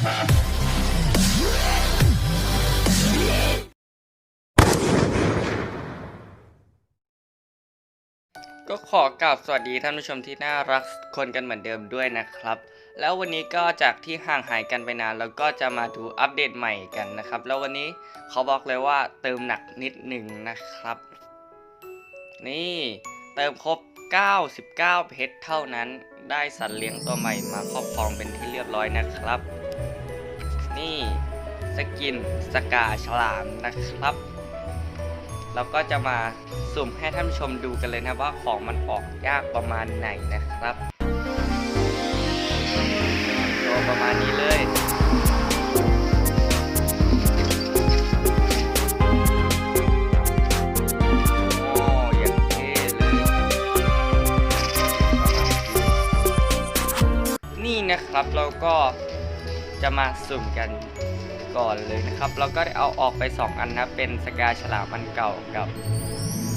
ก็ขอกราบสวัสดีท่านผู้ชมที่น่ารักคนกันเหมือนเดิมด้วยนะครับ แล้ววันนี้ก็จากที่ห่างหายกันไปนานเราก็จะมาดูอัปเดตใหม่กันนะครับ แล้ววันนี้เขาบอกเลยว่าเติมหนักนิดหนึ่งนะครับ นี่เติมครบ 99 เพชรเท่านั้น ได้สัตว์เลี้ยงตัวใหม่มาครอบครองเป็นที่เรียบร้อยนะครับ นี่สกินสกาฉลามนะครับ เราก็จะมาสุ่มให้ท่านผู้ชมดูกันเลยนะว่าของมันออกยากประมาณไหนนะครับตัวประมาณนี้เลยอ้อย่างเท่เลยนี่นะครับเราก็ จะมาสุ่มกันก่อนเลยนะครับเราก็ได้เอาออกไป 2 อันนะเป็นสกาฉลามอันเก่ากับ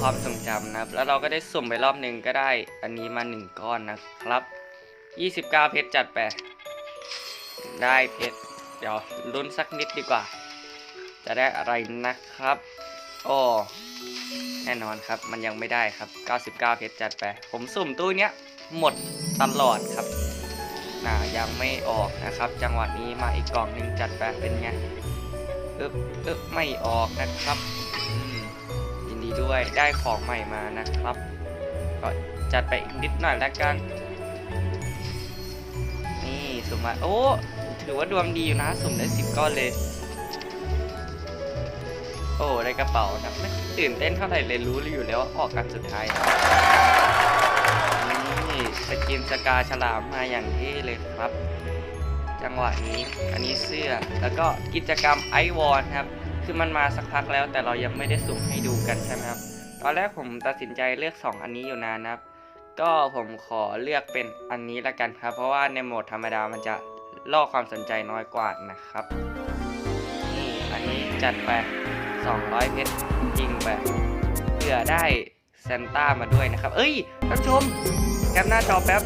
ความทรงจำนะครับ แล้วเราก็ได้สุ่มไปรอบหนึ่งก็ได้อันนี้มา 1 ก้อนนะครับ 29 เพชรจัดไปได้เพชรเดี๋ยวลุ้นสักนิดดีกว่า จะได้อะไรนะครับโอ้แน่นอนครับมันยังไม่ได้ครับ 99 เพชรจัดไป ผมสุ่มตู้เนี้ยหมดตลอดครับ น่ายังไม่ออกนะครับ จังหวะนี้มาอีกกล่องหนึ่งจัดไปเป็นไงอึ๊บอึ๊บไม่ออกนะครับยินดีด้วยได้ของใหม่มานะครับ ก็จัดไปอีกนิดหน่อยแล้วกัน นี่สุ่มมาโอ้ถือว่าดวงดีอยู่นะ สุ่มได้สิบก้อนเลย โอ้ได้กระเป๋านะไม่ตื่นเต้นเท่าไหร่เลยรู้อยู่แล้วว่าออกกันสุดท้าย สกินสกาฉลามมาอย่างเท่เลยครับ จังหวะนี้อันนี้เสื้อแล้วก็กิจกรรมไอวอนครับ คือมันมาสักพักแล้วแต่เรายังไม่ได้สุ่มให้ดูกันใช่ไหมครับ ตอนแรกผมตัดสินใจเลือก 2 อันนี้อยู่นานนะครับ ก็ผมขอเลือกเป็นอันนี้ละกันครับ เพราะว่าในโหมดธรรมดามันจะล่อความสนใจน้อยกว่านะครับนี่อันนี้จัดไป 200 เพชรยิงไปเพื่อได้ซนต้ามาด้วยนะครับ เอ้ยท่านชม แคปหน้าจอแป๊บ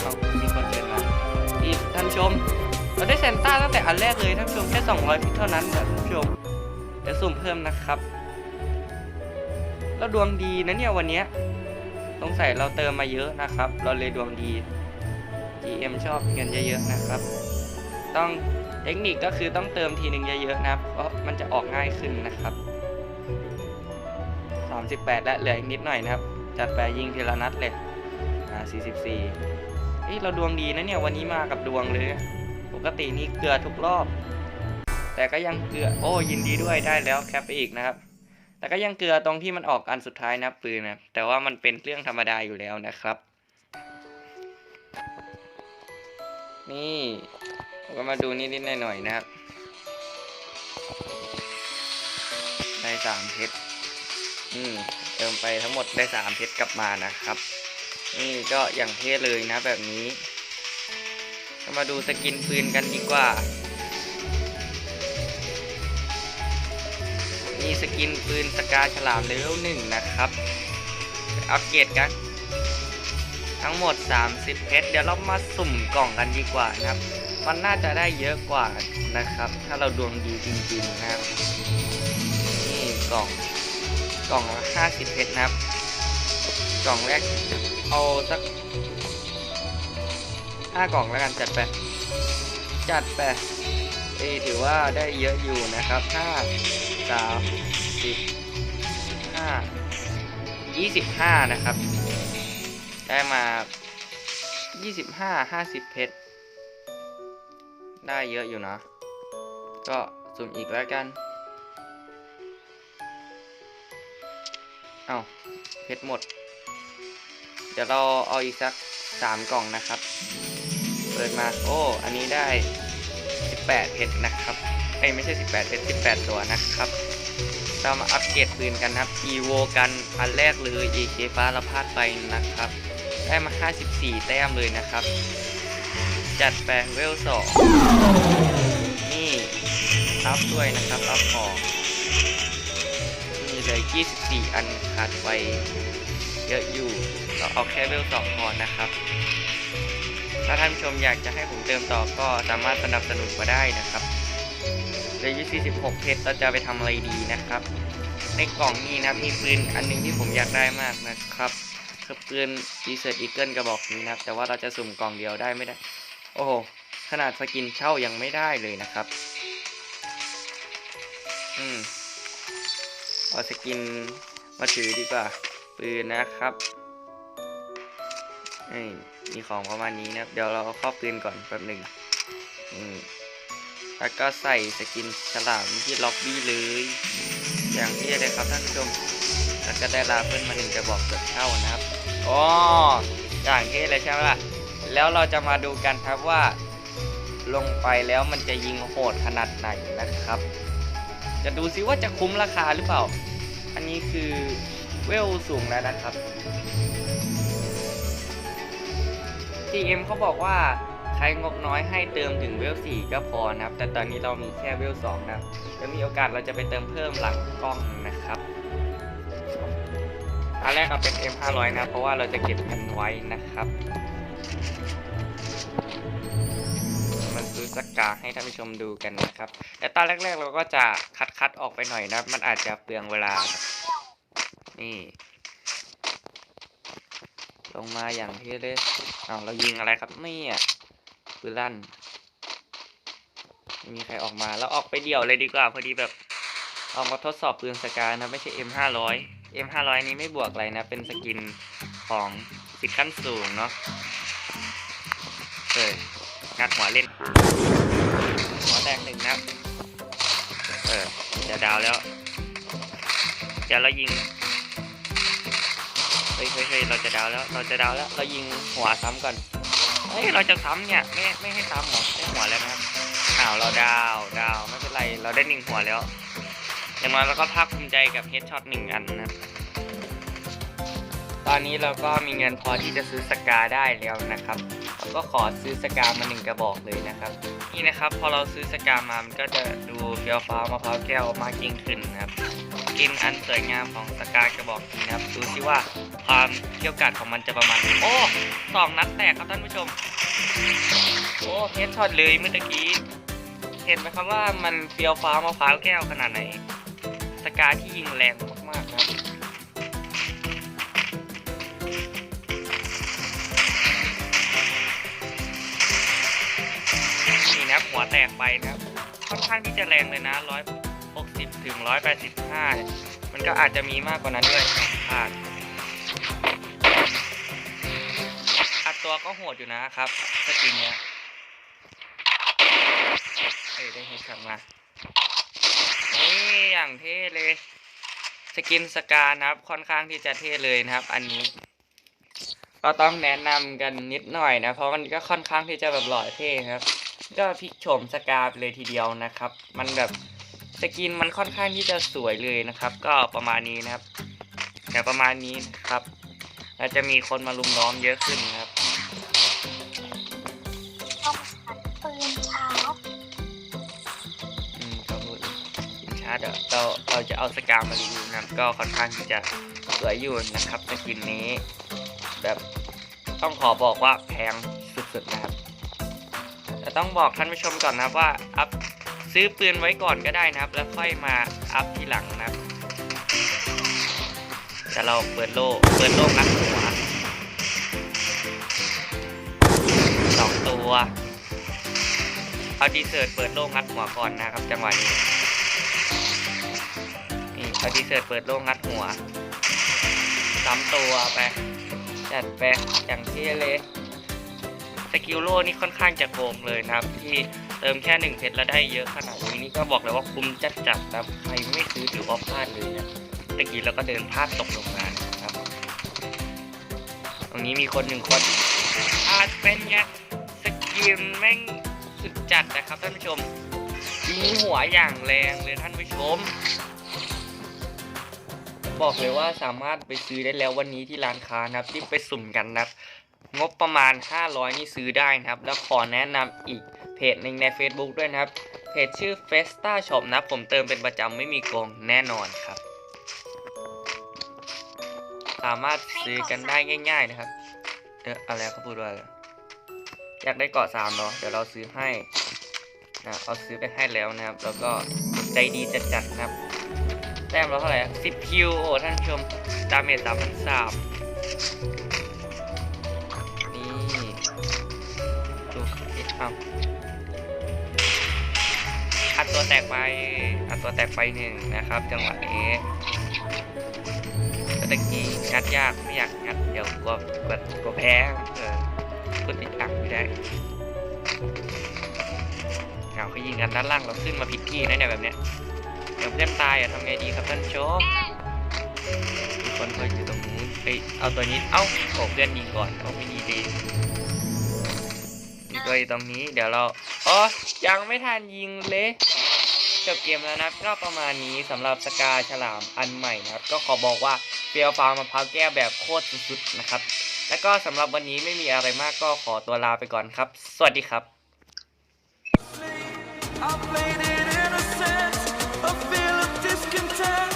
เอามีคนเชิญมาอีท่านชม เราได้เซนต้าตั้งแต่อันแรกเลยท่านชมแค่ 200พชรเท่านั้นนะท่านชม เดี๋ยวสุ่มเพิ่มนะครับแล้วดวงดีนะเนี่ยวันนี้สงสัยเราเติมมาเยอะนะครับ เราเลยดวงดี GM ชอบเงินเยอะๆนะครับ ต้องเทคนิคก็คือต้องเติมทีหนึ่งเยอะๆนะครับ เพราะมันจะออกง่ายขึ้นนะครับ 38 และเหลืออีกนิดหน่อยนะครับ จัดไปยิงทีละนัดเลยอ่า44เอ้ยเราดวงดีนะเนี่ยวันนี้มากับดวงเลย ปกตินี่เกลือทุกรอบ แต่ก็ยังเกลือ โอ้ยินดีด้วยได้แล้วแคปไปอีกนะครับ แต่ก็ยังเกลือตรงที่มันออกอันสุดท้ายนะปืนนะแต่ว่ามันเป็นเรื่องธรรมดาอยู่แล้วนะครับ นี่ก็มาดูนิดๆหน่อยๆนะครับ ได้สามเพชรอืม เติมไปทั้งหมดได้สามเพชรกลับมานะครับ นี่ก็อย่างเท่เลยนะแบบนี้มาดูสกินปืนกันดีกว่า มีสกินปืนสกาฉลามเลเวลหนึ่งนะครับ อัปเกรดกัน ทั้งหมด 30เพชรเดี๋ยวเรามาสุ่มกล่องกันดีกว่านะครับ มันน่าจะได้เยอะกว่านะครับ ถ้าเราดวงดีจริงๆนะครับ นี่กล่อง กล่องละ50เพชรนะครับ กล่องแรกเอาสัก5กล่องแล้วกันจัดไป จัดไปเอยถือว่าได้เยอะอยู่นะครับ5 3 10 5 25นะครับ ได้มา25 50เพชรได้เยอะอยู่นะ ก็สุ่มอีกแล้วกัน เอาเพชรหมด เดี๋ยวเราเอาอีกสัก3กล่องนะครับ เปิดมาโอ้ อันนี้ได้ 18เพชรนะครับ เอ้ยไม่ใช่ 18เพชร18 ตัวนะครับเรามาอัปเกรดปืนกันนะครับ EVO กันอันแรกเลย AK ฟ้าเราพลาดไปนะครับ ได้มา 54 แต้มเลยนะครับ จัดแปลงเวลสองนี่อัพด้วยนะครับ อัพออกนี่เลย24 อันขาดไปเยอะอยู่ เราเอาแค่เวลสองพอนะครับ ถ้าท่านผู้ชมอยากจะให้ผมเติมต่อก็สามารถสนับสนุนมาได้นะครับเหลืออยู่46 เพชรเราจะไปทำอะไรดีนะครับ ในกล่องนี้นะมีปืนอันหนึงที่ผมอยากได้มากนะครับคือปืน Desert Eagle กระบอกนี้นะครับ แต่ว่าเราจะสุ่มกล่องเดียวได้ไม่ได้ โอ้โห ขนาดสกินเช่ายังไม่ได้เลยนะครับ อืม เอาสกินมาถือดีกว่า ปืนนะครับนี่มีของประมาณนี้นะ เดี๋ยวเราเอาข้าปืนก่อนแป๊บหนึ่งอืมแล้วก็ใส่สกินฉลามที่ล็อบบี้เลย อย่างที่เลยครับท่านผู้ชม แล้วก็ได้ลาเพิ่นมาหนึ่งกระบอกเกือบเท่านะครับอ๋ออย่างที่เลยใช่ไหมล่ะ แล้วเราจะมาดูกันครับว่า ลงไปแล้วมันจะยิงโหดขนาดไหนนะครับ จะดูซิว่าจะคุ้มราคาหรือเปล่า อันนี้คือเวลสูงแล้วนะครับ GM เขาบอกว่าใครงบน้อยให้เติมถึงเวล4ก็พอนะครับ แต่ตอนนี้เรามีแค่เวล2นะจะมีโอกาสเราจะไปเติมเพิ่มหลังกล้องนะครับอันแรกเอาเป็น M500 นะ เพราะว่าเราจะเก็บมันไว้นะครับ สกาให้ท่านผู้ชมดูกันนะครับ แต่ตอนแรกๆเราก็จะคัดคัดๆออกไปหน่อยนะ มันอาจจะเปลืองเวลา นี่ ลงมาอย่างที่เลยเอาเรายิงอะไรครับนี่อะปืนลั่นไม่มีใครออกมาแล้วออกไปเดี่ยวเลยดีกว่าพอดีแบบเอามาทดสอบปืนสกานะไม่ใช่ M500 M500 นี้ไม่บวกอะไรนะ เป็นสกินของสิทธิ์ขั้นสูงเนาะ งัดหัวเล่น หัวแตกหนึ่งนัดเออจะดาวแล้วเดี๋ยวเรายิง เฮ้ยเฮ้ยเราจะดาวแล้ว เราจะดาวแล้ว เรายิงหัวซ้ำก่อน เฮ้ย เราจะซ้ำเนี่ย ไม่ ไม่ให้ซ้ำหรอได้หัวแล้วนะครับอ้าว เราดาว ดาว ไม่เป็นไร เราได้หนึ่งหัวแล้วอย่างน้อยเราก็ภาคภูมิใจกับเฮดช็อตหนึ่งอันนะครับตอนนี้เราก็มีเงินพอที่จะซื้อสกาได้แล้วนะครับ ก็ขอซื้อสกามมาหนึ่งกระบอกเลยนะครับ นี่นะครับพอเราซื้อสกามมามันก็จะดูเฟี้ยวฟ้าวมะพร้าวแก้วมากยิ่งขึ้นนะครับกินอันสวยงามของสกากระบอกนี้นะครับดูซิว่าความเกี่ยวกัดของมันจะประมาณโอ้สองนัดแตกครับท่านผู้ชมโอ้เฮดช็อตเลยเมื่อกี้เห็นไหมครับว่ามันเฟี้ยวฟ้าวมะพร้าวแก้วขนาดไหนสกาที่ยิงแรงมากๆนะครับ หัวแตกไปนะครับ ค่อนข้างที่จะแรงเลยนะร้อยหกสิบถึงร้อยแปดสิบห้ามันก็อาจจะมีมากกว่านั้นด้วยพลาดอัดตัวก็โหดอยู่นะครับสกินเนี้ยเอ้ยได้เฮดช็อตมานี่อย่างเท่เลย สกินสกานะครับ ค่อนข้างที่จะเท่เลยนะครับ อันนี้ก็ต้องแนะนำกันนิดหน่อยนะ เพราะมันก็ค่อนข้างที่จะแบบหล่อเท่ครับ ก็พลิกโฉมสกาไปเลยทีเดียวนะครับ มันแบบสกินมันค่อนข้างที่จะสวยเลยนะครับ ก็ประมาณนี้นะครับแต่ประมาณนี้นะครับแล้วจะมีคนมาลุมล้อมเยอะขึ้นนะครับต้องหันปืนชาร์จอืมเขาพูดสินชาร์ดเราเราจะเอาสกามารีวิวนะครับก็ค่อนข้างที่จะสวยอยู่นะครับสกินนี้ แบบต้องขอบอกว่าแพงสุดๆนะครับ แต่ต้องบอกท่านผู้ชมก่อนนะครับว่าอัพซื้อปืนไว้ก่อนก็ได้นะครับ แล้วค่อยมาอัพทีหลังนะครับแต่เราเปิดโล่เปิดโล่งัดหัวสองตัวเอาดีเซิร์ตเปิดโล่งัดหัวก่อนนะครับ จังหวะนี้นี่เอาดีเซิร์ตเปิดโล่งัดหัวสามตัวไปจัดไปอย่างที่เลย กิลโลนี่ค่อนข้างจะโกงเลยนะครับ ที่เติมแค่หนึ่งเพชรแล้วได้เยอะขนาดนี้นี่ก็บอกเลยว่าคุ้มจัดจัดนะใครไม่ซื้อถือว่าพลาดเลยนะตะกี้เราก็เดินพลาดตกลงมานะครับ ตรงนี้มีคนหนึ่งคนอาจเป็นไงสกิลแม่งสุดจัดนะครับท่านผู้ชมยิงหัวอย่างแรงเลยท่านผู้ชม บอกเลยว่าสามารถไปซื้อได้แล้ววันนี้ที่ร้านค้านะครับรีบไปสุ่มกันนะครับ งบประมาณ 500 นี่ซื้อได้นะครับ แล้วขอแนะนำอีกเพจหนึ่งใน Facebook ด้วยนะครับ เพจชื่อ Festa Shop นะผมเติมเป็นประจำไม่มีโกงแน่นอนครับ สามารถซื้อกันได้ง่าย ๆนะครับ เอออะไรเขาพูดว่าอะไรอยากได้เกาะสามเนาะเดี๋ยวเราซื้อให้นะเอาซื้อไปให้แล้วนะครับ แล้วก็ใจดีจัดๆนะครับ แต้มเราเท่าไหร่สิบคิวโอ้ท่านผู้ชมดาเมจสามพันสาม เอาอัดตัวแตกไป อัดตัวแตกไปหนึ่งนะครับ จังหวะนี้ตะกี้งัดยากไม่อยากงัดเดี๋ยวกลัวกลัวกลัวแพ้เออพูดติดอักไม่ได้เอาเขายิงกันด้านล่างเราขึ้นมาผิดที่นะเนี่ยแบบเนี้ยเดี๋ยวเพื่อนตายอะทำไงดีครับท่านผู้ชมมีคนเขาอยู่ตรงนู้นเอ้ยเอาตัวนี้เอ้าโอ้เพื่อนยิงก่อนเอาไม่ดีดี ตัวอยู่ตรงนี้ เดี๋ยวเราอ๋อยังไม่ทันยิงเลยจบเกมแล้วนะครับก็ประมาณนี้สำหรับสกาฉลามอันใหม่นะครับ ก็ขอบอกว่าเฟียวฟามมะพร้าวแก้วแบบโคตรสุดๆนะครับ แล้วก็สำหรับวันนี้ไม่มีอะไรมากก็ขอตัวลาไปก่อนครับ สวัสดีครับ I played it innocent, a feel of discontent.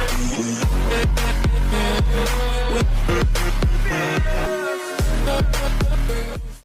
Eu não Yeah.